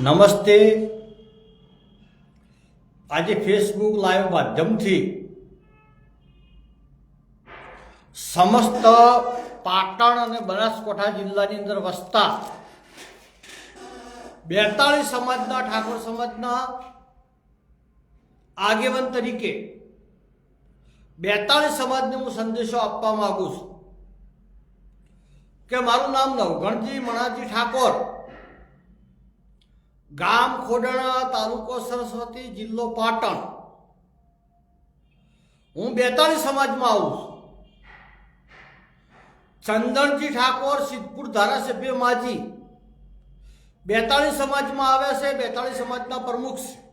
નમસ્તે. આજે Facebook live માધ્યમથી સમસ્ત પાટણ અને બનાસકાંઠા જિલ્લાની અંદર વસતા બેતાળીસ સમાજના, ઠાકોર સમાજના આગેવાન તરીકે બેતાળીસ સમાજને હું સંદેશો આપવા માંગુ છું કે મારું નામ નવગણજી મણાજી ઠાકોર ગામ ખોડણા તાલુકો સરસ્વતી જિલ્લો પાટણ. હું બેતાળીસ સમાજમાં આવું છું. ચંદનજી ઠાકોર સિદ્ધપુર ધારાસભ્ય માજી. બેતાળીસ સમાજમાં આવે છે બેતાળીસ સમાજના પ્રમુખ છે.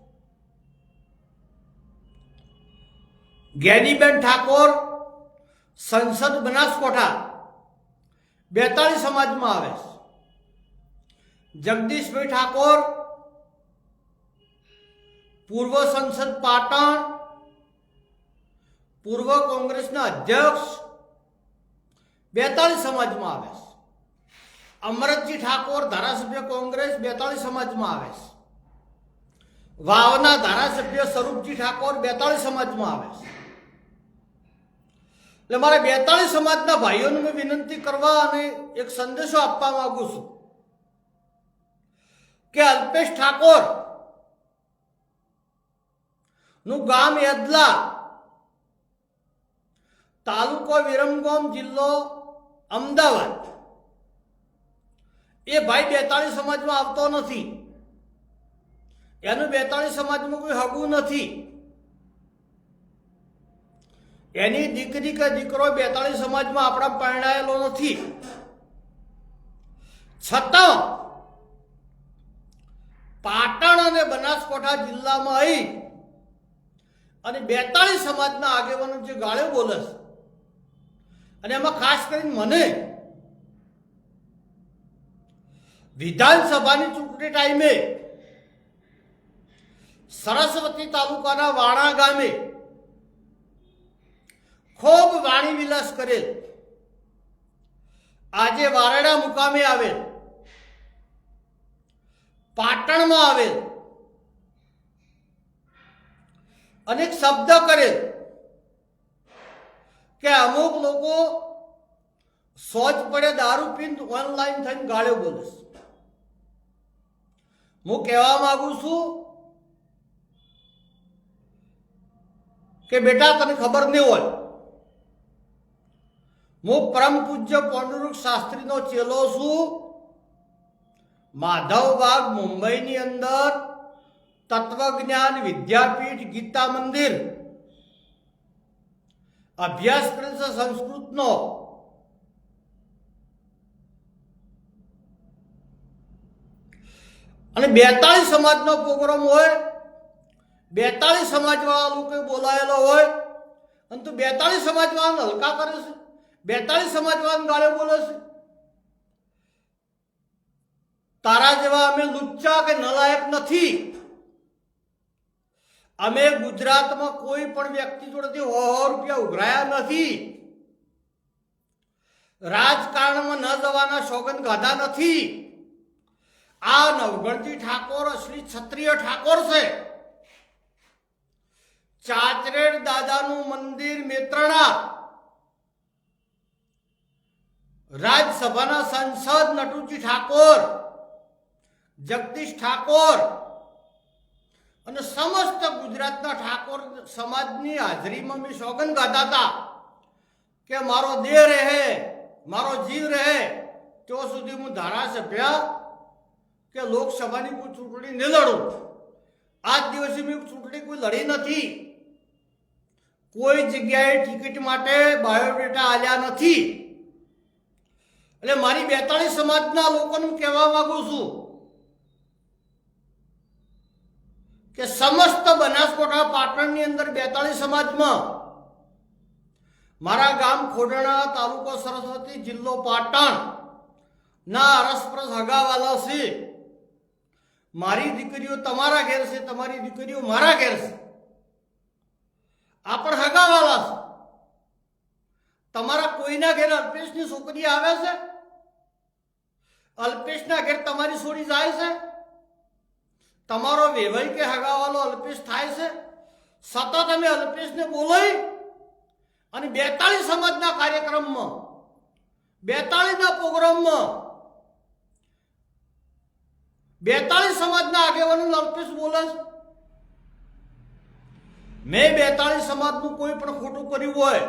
જ્ઞાનીબેન ઠાકોર સંસદ બનાસકાંઠા. બેતાળીસ સમાજમાં આવે છે. જગદીશભાઈ ઠાકોર પૂર્વ સંસદ પાટણ, પૂર્વ કોંગ્રેસના અધ્યક્ષ બેતાળીસ સમાજમાં આવે છે. અમરતજી ઠાકોર ધારાસભ્ય કોંગ્રેસ બેતાળીસ સમાજમાં આવે છે. વાવના ધારાસભ્ય સ્વરૂપજી ઠાકોર બેતાળીસ સમાજમાં આવે છે. એટલે મારે બેતાળીસ સમાજના ભાઈઓને મેં વિનંતી કરવા અને એક સંદેશો આપવા માંગુ છું કે અલ્પેશ ઠાકોર નું ગામ યદલા. તાલુકો વિરમગામ જિલ્લો અમદાવાદ. એ ભાઈ બેતાળી સમાજમાં આવતો નથી. એનું બેતાળીસ સમાજમાં કોઈ હગું નથી. એની દીકરી કે દીકરો બેતાળી સમાજમાં આપણા પરણાયેલો નથી. છતાં પાટણ અને બનાસકાંઠા જિલ્લામાં આવી અને બેતાળીસ સમાજના આગેવાનો જે ગાળ્યો બોલે છે અને એમાં ખાસ કરીને મને વિધાનસભાની ચૂંટણી ટાઈમે સરસ્વતી તાલુકાના વાણા ગામે ખૂબ વાણી વિલાસ કરેલ, આજે વારડા મુકામે આવેલ, પાટણમાં આવેલ અનેક શબ્દ કરેલ કે અમુક લોકો સોચ પડે દારૂ પીને ઓનલાઈન થઈને ગાળ્યો બોલે છે. હું કહેવા માંગુ છું કે બેટા તને ખબર નહીં હોય હું પરમ પૂજ્ય પાંડુરંગ શાસ્ત્રીનો ચેલો છું માધવબાગ મુંબઈની અંદર તત્વજ્ઞાન વિદ્યાપીઠ ગીતા મંદિર. અભ્યાસ કરે છે સંસ્કૃતનો. અને બેતાળીસ સમાજનો પ્રોગ્રામ હોય, બેતાળીસ સમાજવાળા લોકો બોલાયેલો હોય, અને તું બેતાળીસ સમાજવાળાને હલકા કરે છે, બેતાળીસ સમાજવાળાને ગાળે બોલે છે. તારા જેવા અમે લુચ્ચા કે નલાયક નથી. અમે ગુજરાતમાં કોઈ પણ વ્યક્તિ જોડેથી હો રૂપિયા ઉઘરાયા નથી. રાજકારણમાં ન જવાના સોગંદ ગાધા નથી. આ નવગણજી ઠાકોર અસલી ક્ષત્રિય ઠાકોર છે. ચાચરેડ દાદાનું મંદિર મેત્રણા. રાજ્યસભાના સાંસદ નટુજી ઠાકોર, જગદીશ ઠાકોર અને સમસ્ત ગુજરાતના ઠાકોર સમાજની હાજરીમાં મેં સોગન ગાતા હતા કે મારો દેહ રહે, મારો જીવ રહે, તો સુધી હું ધારાસભ્ય કે લોકસભાની કોઈ ચૂંટણી નહીં લડું. આજ દિવસે મેં ચૂંટણી કોઈ લડી નથી. કોઈ જગ્યાએ ટિકિટ માટે બાયોડેટા આલ્યા નથી. એટલે મારી બેતાળીસ સમાજના લોકોને કહેવા માંગુ છું કે સમસ્ત બનાસકોઠા પાટણની અંદર બેતાળીસ સમાજમાં મારા ગામ ખોડણા તાલુકો સરસ્વતી જિલ્લો પાટણ ના અરસપરસ હગાવાલા છે. મારી દીકરીઓ તમારા ઘેર છે, તમારી દીકરીઓ મારા ઘેર છે. આ પણ હગાવાલા છે. તમારા કોઈના ઘેર અલ્પેશની છોકરી આવે છે? અલ્પેશના ઘેર તમારી છોડી જાય છે? તમારો વેવાઈ કે હગાવાલો અલ્પેશ થાય છે? સતત અમે અલ્પેશને બોલાય અને બેતાળીસ સમાજના કાર્યક્રમમાં, બેતાળીસના પ્રોગ્રામમાં, બેતાળીસ સમાજના આગેવાનો અલ્પેશ બોલે છે. મેં બેતાળીસ સમાજનું કોઈ પણ ખોટું કર્યું હોય,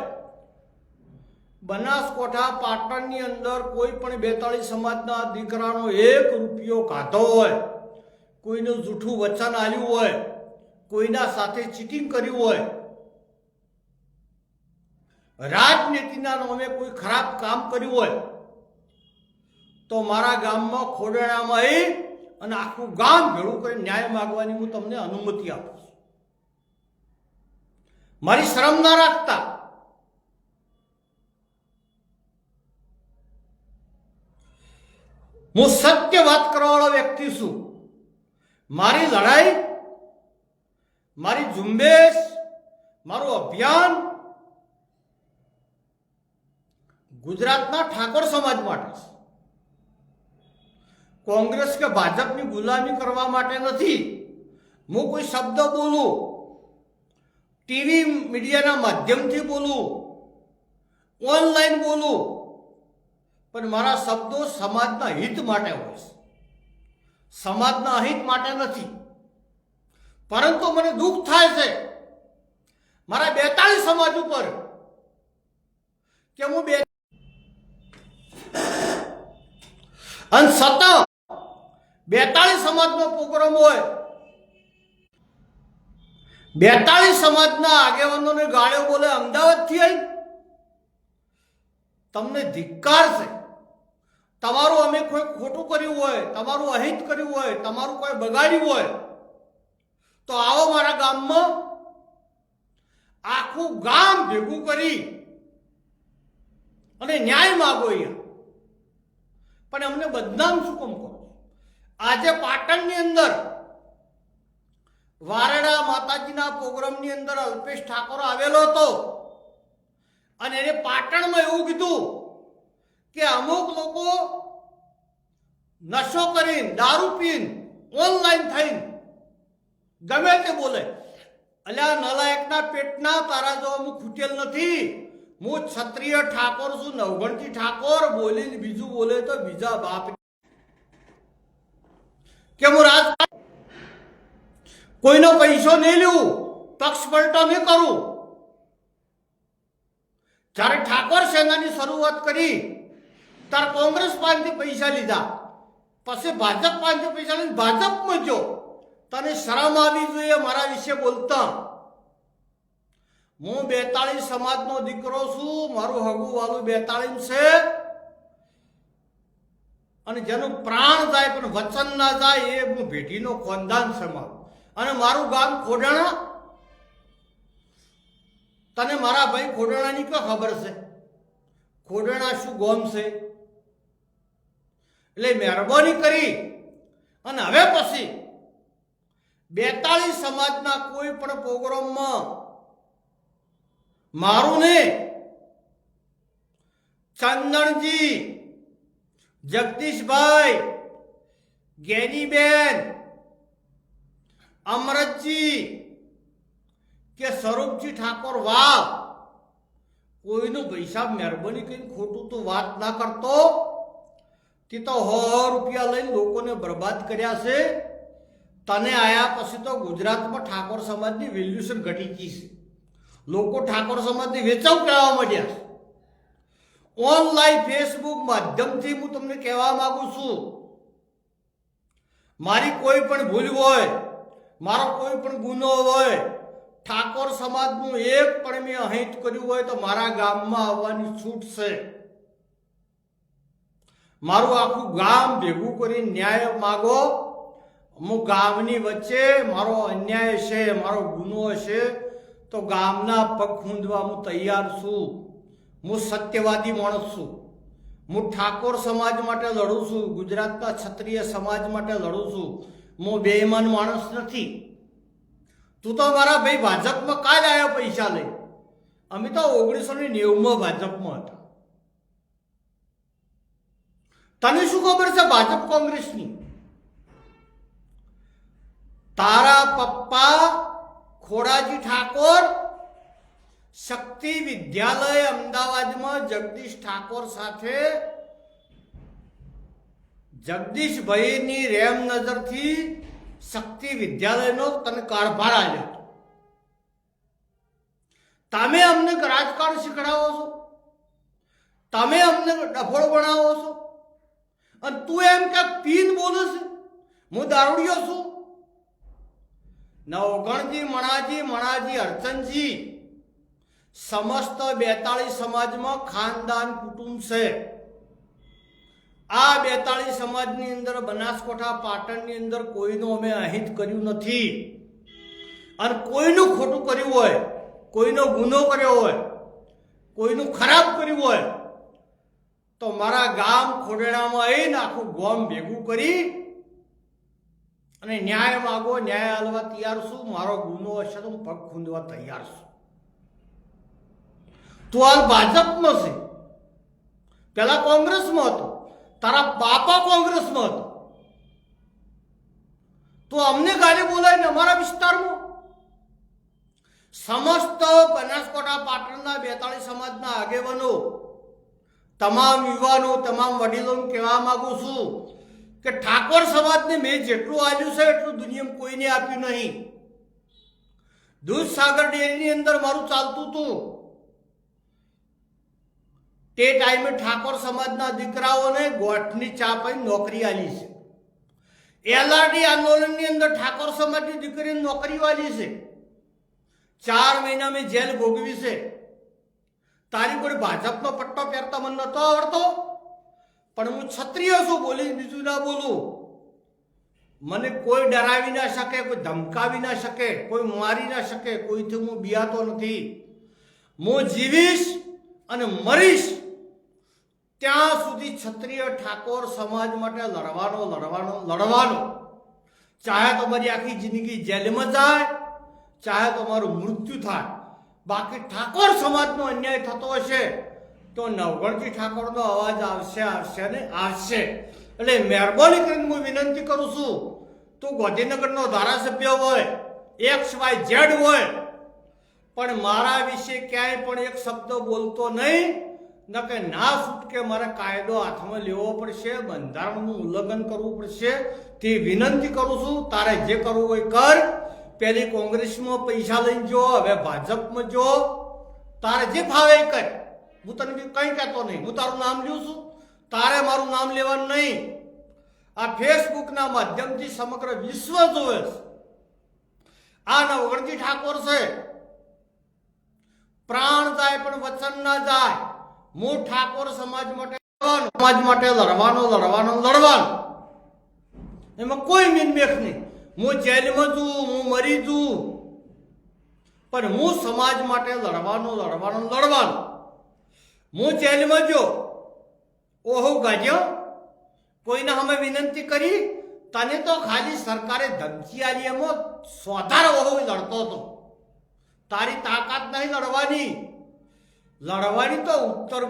બનાસકોઠા, પાટણની અંદર કોઈ પણ બેતાળીસ સમાજના દીકરાનો એક રૂપિયો ખાધો હોય કોઈનું જૂઠું વચન આવ્યું હોય, કોઈના સાથે ચીટિંગ કર્યું હોય, રાજનીતિના નામે કોઈ ખરાબ કામ કર્યું હોય, તો મારા ગામમાં ખોડણામાં આવી અને આખું ગામ ભેળું કરી ન્યાય માગવાની હું તમને અનુમતિ આપું છું. મારી શરમ ના રાખતા. હું સત્ય વાત કરવાવાળો વ્યક્તિ છું. મારી લડાઈ, મારી ઝુંબેશ, મારું અભિયાન ગુજરાતના ઠાકોર સમાજ માટે છે. કોંગ્રેસ કે ભાજપની ગુલામી કરવા માટે નથી. હું કોઈ શબ્દ બોલું, ટીવી મીડિયાના માધ્યમથી બોલું, ઓનલાઈન બોલું, પણ મારા શબ્દો સમાજના હિત માટે હોય છે. સમાજના અહિત માટે નથી. પરંતુ મને દુઃખ થાય છે મારા બેતાળીસ સમાજ ઉપર કે હું બે અને સતત બેતાળીસ સમાજનો પ્રોગ્રામ હોય. બેતાળીસ સમાજના આગેવાનોને ગાળ્યો બોલે અમદાવાદથી આવી તમને ધિક્કાર છે. તમારું અમે કોઈ ખોટું કર્યું હોય, તમારું અહિત કર્યું હોય, તમારું કોઈ બગાડ્યું હોય, તો આવો મારા ગામમાં આખું ગામ ભેગું કરી અને ન્યાય માગો અહીંયા. પણ અમને બદનામ શું કેમ કહો આજે પાટણની અંદર વારડા માતાજીના પ્રોગ્રામની અંદર અલ્પેશ ઠાકોર આવેલો હતો. અને એને પાટણમાં એવું કીધું કે અમુક લોકો નશો કરીને, દારૂ પીને ઓનલાઈન થઈને ગમે તે બોલે. અલ્યા નલાયકના પેટના તારા જો હું ખૂટેલ નથી. હું ક્ષત્રિય ઠાકોર છું, નવગણથી ઠાકોર, બોલીને બીજું બોલે તો બીજા બાપ. કે હું રાજ કોઈનો પૈસો નહીં લેવું, પક્ષ પલટો નહીં કરું. જ્યારે ઠાકોર સેનાની શરૂઆત કરી ત્યારે કોંગ્રેસ પાસેથી પૈસા લીધા. પછી ભાજપ પાસેથી પૈસા લઈને ભાજપમાં જો તને શરમ આવી જોઈએ મારા વિશે બોલતા. હું બેતાળીસ સમાજનો દીકરો છું, મારું હગું વાલું બેતાળીસ છે. અને જેનું પ્રાણ જાય પણ વચન ના જાય એ હું ભેટીનો ખોનદાન છે મારું. અને મારું ગામ ખોડાણા. તને મારા ભાઈ ખોડાણાની કઈ ખબર છે? ખોડાણા શું ગોમ છે? એટલે મહેરબાની કરી. અને હવે પછી બેતાળીસ સમાજના કોઈ પણ પ્રોગ્રામમાં મારું ને ચંદનજી જગદીશભાઈ, ગેનીબેન, અમરતજી કે સ્વરૂપજી ઠાકોર વાવ કોઈનું પૈસા મહેરબાની કરીને ખોટું તો વાત ના કરતો. તે તો હો રૂપિયા લઈને લોકોને બરબાદ કર્યા છે. તને આયા પછી તો ગુજરાતમાં ઠાકોર સમાજની વેલ્યુશન ઘટી ગઈ છે. લોકો ઠાકોર સમાજની વેચાવ કહેવા માંડ્યા છે. ઓનલાઈન ફેસબુક માધ્યમથી હું તમને કહેવા માંગુ છું. મારી કોઈ પણ ભૂલ હોય, મારો કોઈ પણ ગુનો હોય, ઠાકોર સમાજનું એક પણ મેં અહિત કર્યું હોય તો મારા ગામમાં આવવાની છૂટ છે. મારું આખું ગામ ભેગું કરી ન્યાય માગો. હું ગામની વચ્ચે મારો અન્યાય છે, મારો ગુનો છે, તો ગામના પગ ખૂંદવા હું તૈયાર છું. હું સત્યવાદી માણસ છું. હું ઠાકોર સમાજ માટે લડું છું, ગુજરાતના ક્ષત્રિય સમાજ માટે લડું છું. હું બેઈમાન માણસ નથી. તું તો મારા ભાઈ ભાજપમાં કાલ આવ્યા પૈસા લઈ. અમે તો ઓગણીસો ને નેવુંમાં ભાજપમાં હતા. તને શું ખબર છે ભાજપ કોંગ્રેસની? તારા પપ્પા ખોડાજી ઠાકોર શક્તિ વિદ્યાલય અમદાવાદમાં જગદીશ ઠાકોર સાથે જગદીશભાઈની રેમ નજરથી શક્તિ વિદ્યાલયનો તને કારભાર આવ્યો. તમે અમને રાજકારણ શીખડાવો છો. તમે અમને ડફોળ બનાવો છો. અને તું એમ કે પીન બોલે છે? હું દારૂડિયો છું. નવગણજી, મણાજી મણાજી, અર્ચનજી, સમસ્ત બેતાળીસ સમાજમાં ખાનદાન કુટુંબ છે. આ બેતાળીસ સમાજની અંદર, બનાસકોઠા, પાટણની અંદર કોઈનું અમે અહિત કર્યું નથી. અને કોઈનું ખોટું કર્યું હોય, કોઈનો ગુનો કર્યો હોય, કોઈનું ખરાબ કર્યું હોય તો મારા ગામ ખોડેડામાં આવીને આખું ગોમ ભેગું કરી અને ન્યાય માગો, ન્યાય હાલવા તૈયાર છું, મારો ગુનો હશે તો હું પગ ખૂંદવા તૈયાર છું. તું હાલ ભાજપમાં છે. પેલા કોંગ્રેસમાં હતો. તારા બાપા કોંગ્રેસમાં હતો. તો અમને ગાલી બોલાય ને અમારા વિસ્તારમાં? સમસ્ત બનાસકોટા પાટણના બેતાળીસ સમાજના આગેવાનો તમામ યુવાનો, તમામ વડીલોને કહેવા માગું છું કે ઠાકોર સમાજને મેં જેટલું આપ્યું છે, એટલું દુનિયામાં કોઈને આપ્યું નહીં. દૂધસાગર ડેરીની અંદર મારું ચાલતું હતું. તે ટાઈમે ઠાકોર સમાજના દીકરાઓને ગોઠની ચા પાઈ નોકરી આલી છે. એલઆરડી આંદોલનની અંદર ઠાકોર સમાજની દીકરીને નોકરી વાલી છે. ચાર મહિના મેં જેલ ભોગવી છે. તારી કોઈ ભાજપનો પટ્ટો પહેરતા મને નતો આવડતો. પણ હું ક્ષત્રિય છું બોલી બીજું ના બોલું. મને કોઈ ડરાવી ના શકે, કોઈ ધમકાવી ના શકે, કોઈ મારી ના શકે, કોઈથી હું બિયાતો નથી. હું જીવીશ અને મરીશ. ત્યાં સુધી ક્ષત્રિય ઠાકોર સમાજ માટે લડવાનો લડવાનો લડવાનો. ચાહે તમારી આખી જિંદગી જેલમાં જાય, ચાહે તમારું મૃત્યુ થાય. બાકી ઠાકોર સમાજનો અન્યાય થતો હશે તો નવગણજી ઠાકોરનો અવાજ આવશે આવશે ને આવશે. એટલે મહેરબાની કરીને હું વિનંતી કરું છું, તું ગાંધીનગરનો ધારાસભ્ય હોય એક્સ વાય ઝેડ હોય, પણ મારા વિશે ક્યાંય પણ એક શબ્દ બોલતો નહીં, ન કે ના છૂટકે મારે કાયદો હાથમાં લેવો પડશે, બંધારણનું ઉલ્લંઘન કરવું પડશે. તે વિનંતી કરું છું, તારે જે કરવું હોય કર. પેલી કોંગ્રેસમાં પૈસા લઈને જો, હવે ભાજપમાં જો, તારે જે ફાવે એ કર. હું તને કંઈ કહેતો નહીં. હું તારું નામ લઉં છું. તારે મારું નામ લેવાનું નહીં. આ ફેસબુકના માધ્યમથી સમગ્ર વિશ્વ જોવે છે. આ નવગણજી ઠાકોર છે. પ્રાણ જાય પણ વચન ના જાય. હું ઠાકોર સમાજ માટે સમાજ માટે લડવાનો લડવાનો લડવાનો. એમાં કોઈ મિનમેખ નહીં. હું જેલમાં છું, હું મરી છું. પણ હું સમાજ માટે લડવાનો લડવાનો લડવાનો. હું જેલમાં જો ઓહો ગાજ્યો કોઈને અમે વિનંતી કરી, તને તો ખાલી સરકારે ધમકી આલી એમાં સોધાર ઓહો લડતો હતો. તારી તાકાત નહીં લડવાની. લડવાની તો ઉત્તર